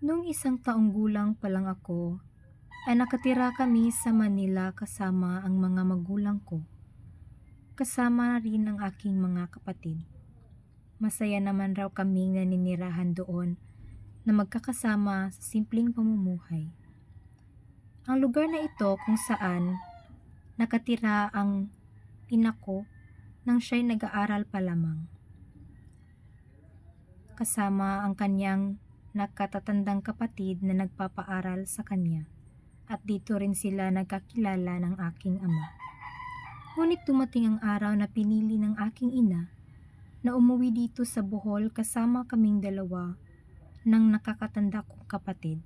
Noong isang taong gulang pa lang ako, ay nakatira kami sa Manila kasama ang mga magulang ko. Kasama rin ang aking mga kapatid. Masaya naman raw kaming naninirahan doon na magkakasama sa simpleng pamumuhay. Ang lugar na ito kung saan nakatira ang ina ko nang siya'y nag-aaral pa lamang. Kasama ang kanyang nakatatandang kapatid na nagpapaaral sa kanya at dito rin sila nagkakilala ng aking ama. Ngunit dumating ang araw na pinili ng aking ina na umuwi dito sa Bohol kasama kaming dalawa ng nakakatanda kong kapatid.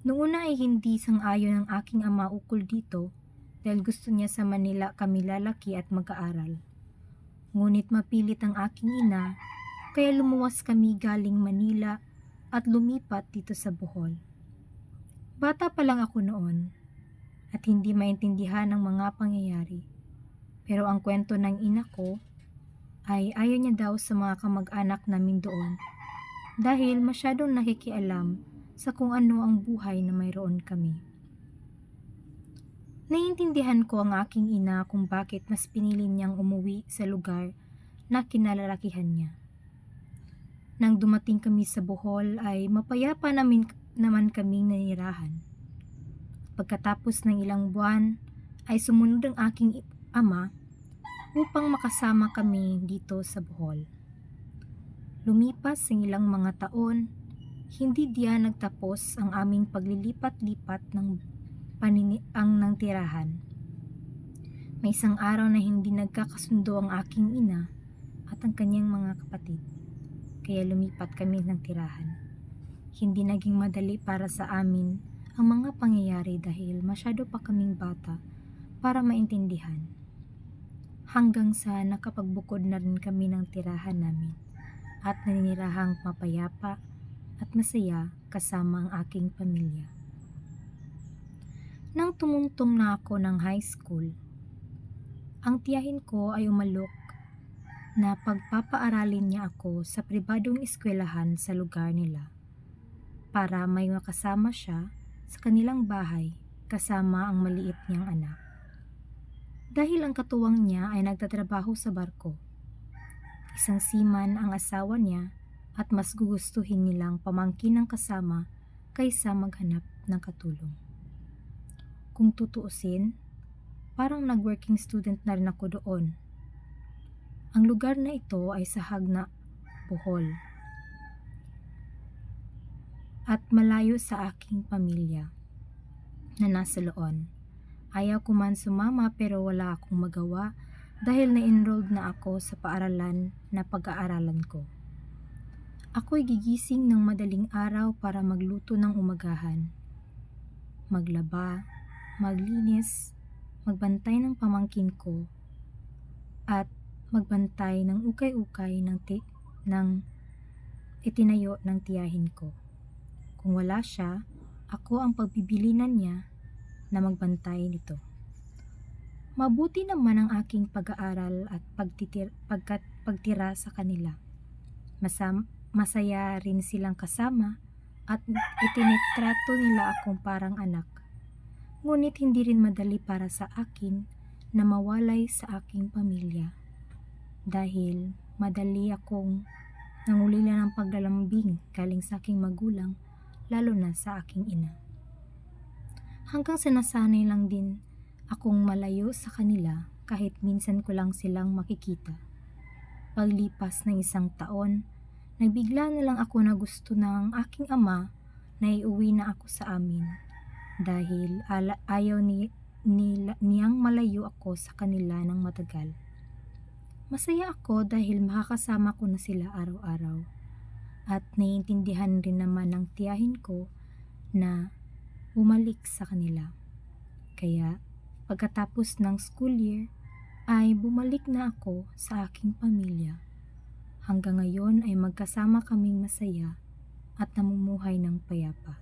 Noong ay hindi sang-ayon ang aking ama ukol dito dahil gusto niya sa Manila kami lalaki at mag-aaral. Ngunit mapilit ang aking ina kaya lumuwas kami galing Manila at lumipat dito sa Bohol. Bata pa lang ako noon at hindi maintindihan ang mga pangyayari. Pero ang kwento ng ina ko ay ayaw niya daw sa mga kamag-anak namin doon dahil masyadong nakikialam sa kung ano ang buhay na mayroon kami. Naiintindihan ko ang aking ina kung bakit mas pinili niyang umuwi sa lugar na kinalalakihan niya. Nang dumating kami sa Bohol ay mapayapa namin naman kaming nanirahan. Pagkatapos ng ilang buwan ay sumunod ang aking ama upang makasama kami dito sa Bohol. Lumipas ang ilang mga taon, hindi diyan nagtapos ang aming paglilipat-lipat ng panini ang ng tirahan. May isang araw na hindi nagkakasundo ang aking ina at ang kanyang mga kapatid. Kaya lumipat kami ng tirahan. Hindi naging madali para sa amin ang mga pangyayari dahil masyado pa kaming bata para maintindihan. Hanggang sa nakapagbukod na rin kami ng tirahan namin at naninirahang mapayapa at masaya kasama ang aking pamilya. Nang tumungtong na ako ng high school, ang tiyahin ko ay umalok na pagpapaaralin niya ako sa pribadong eskwelahan sa lugar nila para may makasama siya sa kanilang bahay kasama ang maliit niyang anak. Dahil ang katuwang niya ay nagtatrabaho sa barko. Isang seaman ang asawa niya at mas gugustuhin nilang pamangkin ng kasama kaysa maghanap ng katulong. Kung tutuusin, parang nag-working student na rin ako doon. Ang lugar na ito ay sa Hagna, Bohol. At malayo sa aking pamilya na nasa loon. Ayaw ko man sumama pero wala akong magawa dahil na-enrolled na ako sa paaralan na pag-aaralan ko. Ako'y gigising ng madaling araw para magluto ng umagahan. Maglaba, maglinis, magbantay ng pamangkin ko, at magbantay ng ukay-ukay ng, ti- ng itinayo ng tiyahin ko. Kung wala siya, ako ang pagbibilinan niya na magbantay nito. Mabuti naman ang aking pag-aaral at pagtitir, pagkat, pagtira sa kanila. Masam, masaya rin silang kasama at itinitrato nila akong parang anak. Ngunit hindi rin madali para sa akin na mawalay sa aking pamilya. Dahil madali akong nangulila ng paglalambing galing sa aking magulang, lalo na sa aking ina. Hanggang sinasanay lang din akong malayo sa kanila kahit minsan ko lang silang makikita. Paglipas ng isang taon, nagbigla na lang ako na gusto ng aking ama na iuwi na ako sa amin dahil ala, ayaw ni, ni, niyang malayo ako sa kanila ng matagal. Masaya ako dahil makakasama ko na sila araw-araw at naiintindihan rin naman ng tiyahin ko na bumalik sa kanila. Kaya pagkatapos ng school year ay bumalik na ako sa aking pamilya. Hanggang ngayon ay magkasama kaming masaya at namumuhay ng payapa.